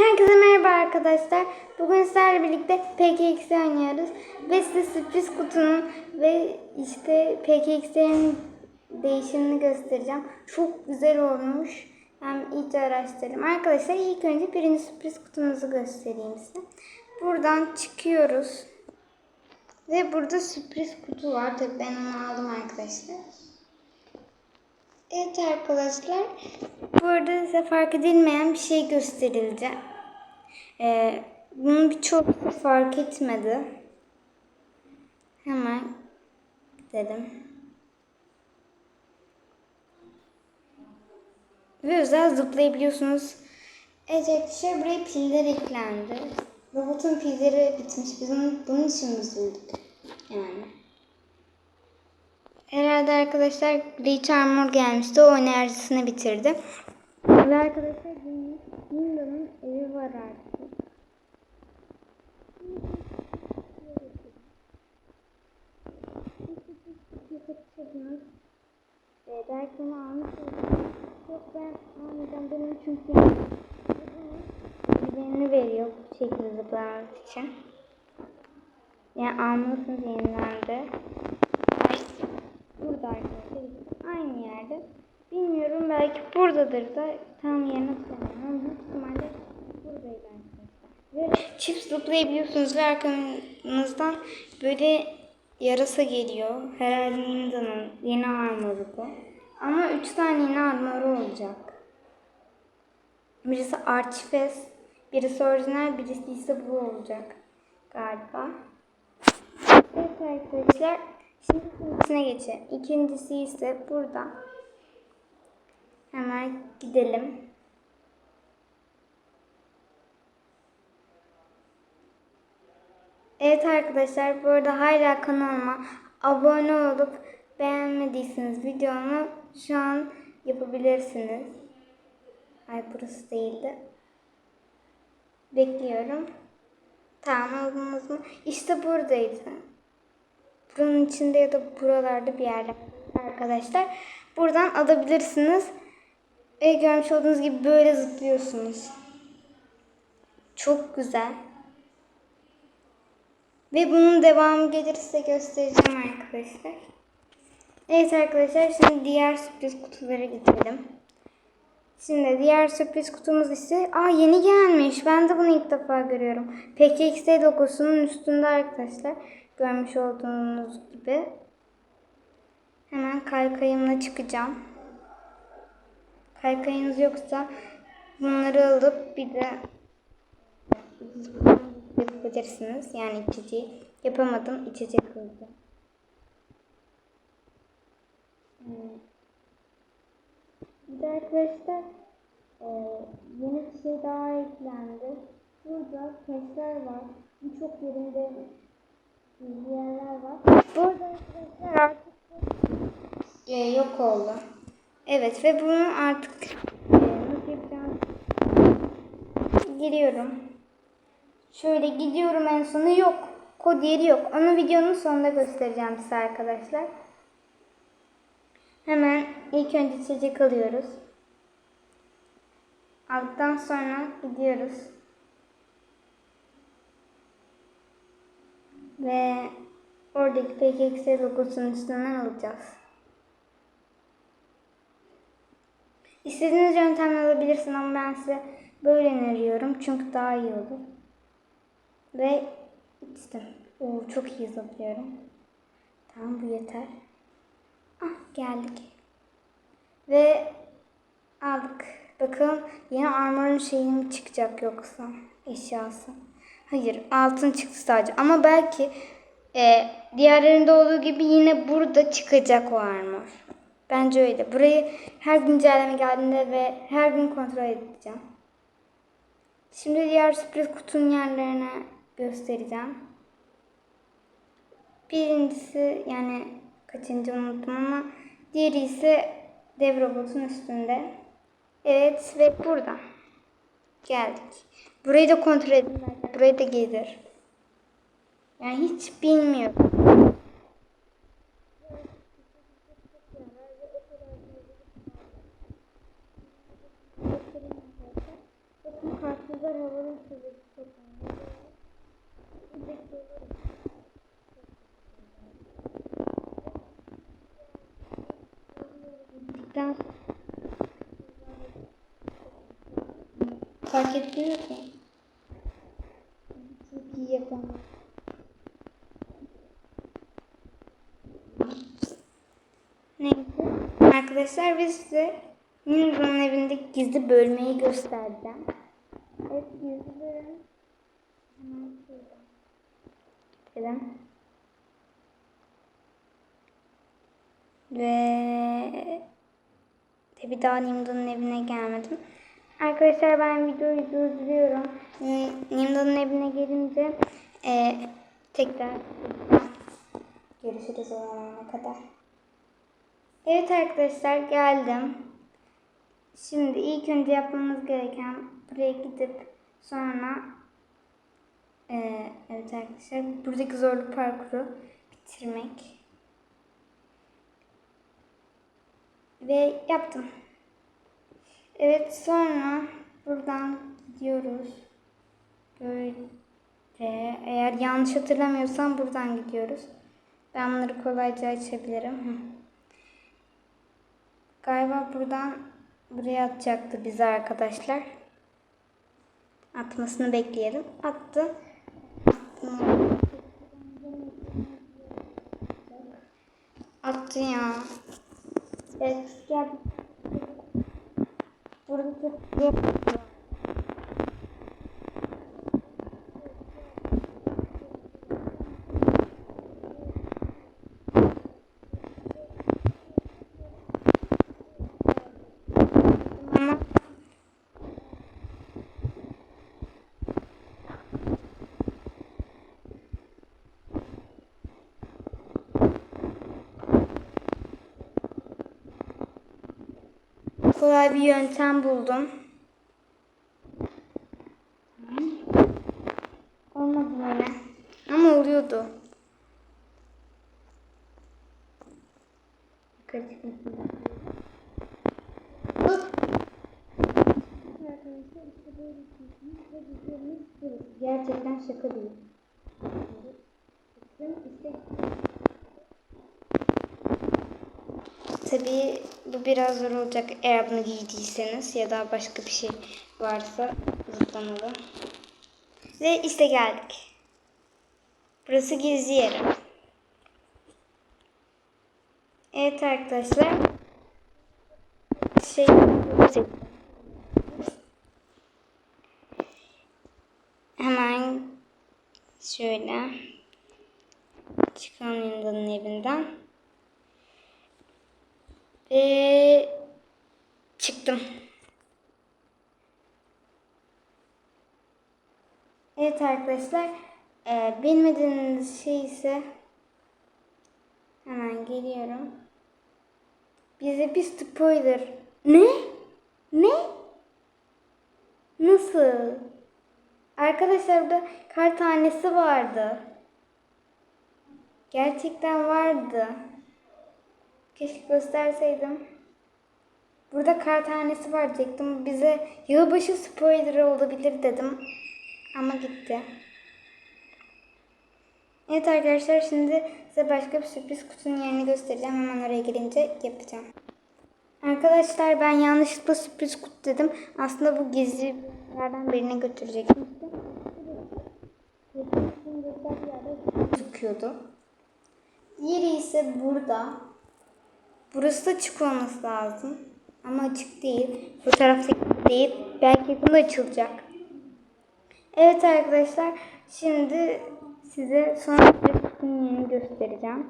Herkese merhaba arkadaşlar. Bugün sizlerle birlikte PKX oynuyoruz. Ve size sürpriz kutunun ve işte PKX'lerin değişimini göstereceğim. Çok güzel olmuş. Ben iyice araştırdım. Arkadaşlar ilk önce birinci sürpriz kutumuzu göstereyim size. Buradan çıkıyoruz. Ve burada sürpriz kutu var. Tabii ben onu aldım arkadaşlar. Evet arkadaşlar. Burada size fark edilmeyen bir şey gösterildi. Ee, bunu birçok fark etmedi. Hemen gidelim. Ve özel zıplayabiliyorsunuz. Evet arkadaşlar buraya piller eklendi. Robotun pilleri bitmiş. Biz onu, bunun için üzüldük. Yani. Herhalde arkadaşlar Glitch Armor gelmişti. O enerjisini bitirdi. Ve arkadaşlar Windows'un evi var artık. Evet, dersini almış. Yok ben almayacağım. Benim çünkü düzenini veriyor bu şekilde zıplamak için. Yani almalısınız yenilerde. Burada arkadaşlar. Yerde. Bilmiyorum belki buradadır da tam yerine tutamıyorum. Ama büyük ihtimalle buradaydı. Ve çift zıplayabiliyorsunuz ve arkanızdan böyle yarasa geliyor. Herhalde Ninda'nın yeni armoru bu. Ama 3 tane yeni armoru olacak. Birisi Archfest, birisi orijinal, birisi ise bu olacak galiba. Evet arkadaşlar, şimdi ikincisine geçelim. İkincisi ise burada. Hemen gidelim. Evet arkadaşlar, bu arada hala kanalıma abone olup beğenmediyseniz videomu şu an yapabilirsiniz. Ay burası değildi. Bekliyorum. Tamam aldınız mı? İşte buradaydı. Buranın içinde ya da buralarda bir yerde arkadaşlar. Buradan alabilirsiniz. Ve görmüş olduğunuz gibi böyle zıplıyorsunuz. Çok güzel. Ve bunun devamı gelirse göstereceğim arkadaşlar. Evet arkadaşlar şimdi diğer sürpriz kutulara gidelim. Şimdi diğer sürpriz kutumuz ise aa yeni gelmiş. Ben de bunu ilk defa görüyorum. PKXD logosunun üstünde arkadaşlar. Görmüş olduğunuz gibi. Hemen kaykayımla çıkacağım. Kaykayınız yoksa bunları alıp bir de yapabilirsiniz. Yani içeceği yapamadım. İçecek oldu. Bir de arkadaşlar e, yeni bir şey daha eklendi. Burada taşlar var. Birçok yerinde yerler var. Burada arkadaşlar artık e, yok oldu. Evet ve bunu artık e? Giriyorum. Şöyle gidiyorum en sonu yok. Kod yeri yok. Onu videonun sonunda göstereceğim size arkadaşlar. Hemen ilk önce içecek alıyoruz. Aldıktan sonra gidiyoruz. Ve oradaki PKX logosunun üstünden alacağız. İstediğiniz yöntemle alabilirsin ama ben size böyle öneriyorum. Çünkü daha iyi olur. Ve içtim. Oo, çok iyi zıplıyorum. Tamam bu yeter. Ah geldik. Ve aldık. Bakalım yeni armorun şeyi mi çıkacak yoksa eşyası. Hayır altın çıktı sadece. Ama belki e, diğerlerinde olduğu gibi yine burada çıkacak o armor. Bence öyle. Burayı her güncelleme geldiğinde ve her gün kontrol edeceğim. Şimdi diğer sürpriz kutunun yerlerine göstereceğim. Birincisi yani kaçıncı unuttum ama diğeri ise dev robotun üstünde. Evet ve burada. Geldik. Burayı da kontrol edin. Burayı da gelir. Yani hiç bilmiyorum. gerçekten fark etmiyor ki. Çok iyi yapamam. Neyse. Arkadaşlar biz size Minron'un evindeki gizli bölmeyi göstereceğim. Evet gizli bölüm. Hemen şöyle. Ve ve tabi daha Nimda'nın evine gelmedim. Arkadaşlar ben videoyu durduruyorum. Ni- Nimda'nın evine gelince e, tekrar görüşürüz o kadar. Evet arkadaşlar geldim. Şimdi ilk önce yapmamız gereken buraya gidip sonra e, evet arkadaşlar buradaki zorlu parkuru bitirmek. Ve yaptım. Evet sonra buradan gidiyoruz. Böyle eğer yanlış hatırlamıyorsam buradan gidiyoruz. Ben bunları kolayca açabilirim. Galiba buradan buraya atacaktı bizi arkadaşlar. Atmasını bekleyelim. Attı. Attı ya. Evet gel. Burada çok Ama kolay bir yöntem buldum. Olmadı böyle. Ama oluyordu. Gerçekten şaka değil. Tabii bu biraz zor olacak eğer bunu giydiyseniz ya da başka bir şey varsa zıplamalı. Ve işte geldik. Burası gizli yerim. Evet arkadaşlar. Şey hemen şöyle çıkalım Yıldız'ın evinden. Ve çıktım. Evet arkadaşlar. E, bilmediğiniz şey ise hemen geliyorum. Bize bir spoiler. Ne? Ne? Nasıl? Arkadaşlar burada kar tanesi vardı. Gerçekten vardı. Keşke gösterseydim. Burada kar tanesi var diyecektim. Bize yılbaşı spoiler olabilir dedim. Ama gitti. Evet arkadaşlar şimdi size başka bir sürpriz kutunun yerini göstereceğim. Hemen oraya gelince yapacağım. Arkadaşlar ben yanlışlıkla sürpriz kutu dedim. Aslında bu gizlilerden birine götürecektim. Gözüküyordu. Diğeri ise burada. Burası da açık olması lazım. Ama açık değil. Fotoğraftaki değil. Belki yakında açılacak. Evet arkadaşlar. Şimdi size son yerini göstereceğim.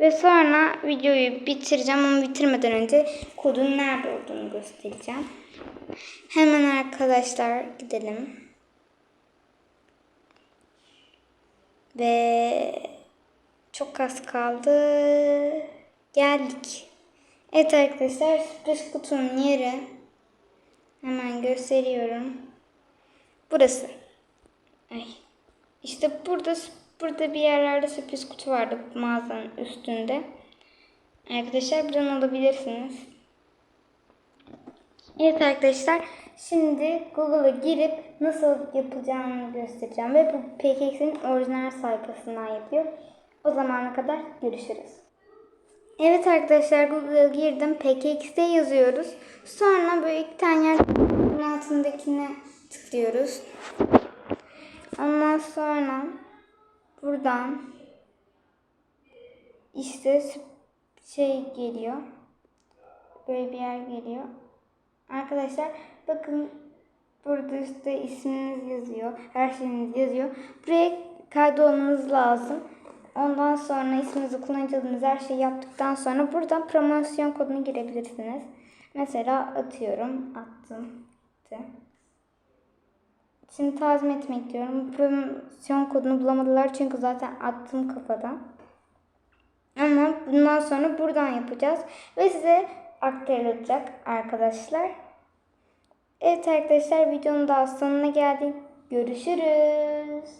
Ve sonra videoyu bitireceğim ama bitirmeden önce kodun nerede olduğunu göstereceğim. Hemen arkadaşlar gidelim. Ve çok az kaldı. Geldik. Evet arkadaşlar sürpriz kutunun yeri hemen gösteriyorum. Burası. Ay. İşte burada burada bir yerlerde sürpriz kutu vardı mağazanın üstünde. Arkadaşlar buradan alabilirsiniz. Evet arkadaşlar şimdi Google'a girip nasıl yapacağını göstereceğim ve bu PKX'in orijinal sayfasından yapıyor. O zamana kadar görüşürüz. Evet arkadaşlar Google'a girdim. PKX'de yazıyoruz. Sonra böyle iki tane yer altındakine tıklıyoruz. Ondan sonra buradan işte şey geliyor. Böyle bir yer geliyor. Arkadaşlar bakın burada işte isminiz yazıyor. Her şeyiniz yazıyor. Buraya kaydolmanız lazım. Ondan sonra isminizi, kullanıcı adınızı, her şeyi yaptıktan sonra buradan promosyon kodunu girebilirsiniz. Mesela atıyorum. Attım. Gitti. Şimdi tazmin etmek diyorum. Promosyon kodunu bulamadılar çünkü zaten attım kafadan. Ama bundan sonra buradan yapacağız. Ve size aktarılacak arkadaşlar. Evet arkadaşlar videonun daha sonuna geldik. Görüşürüz.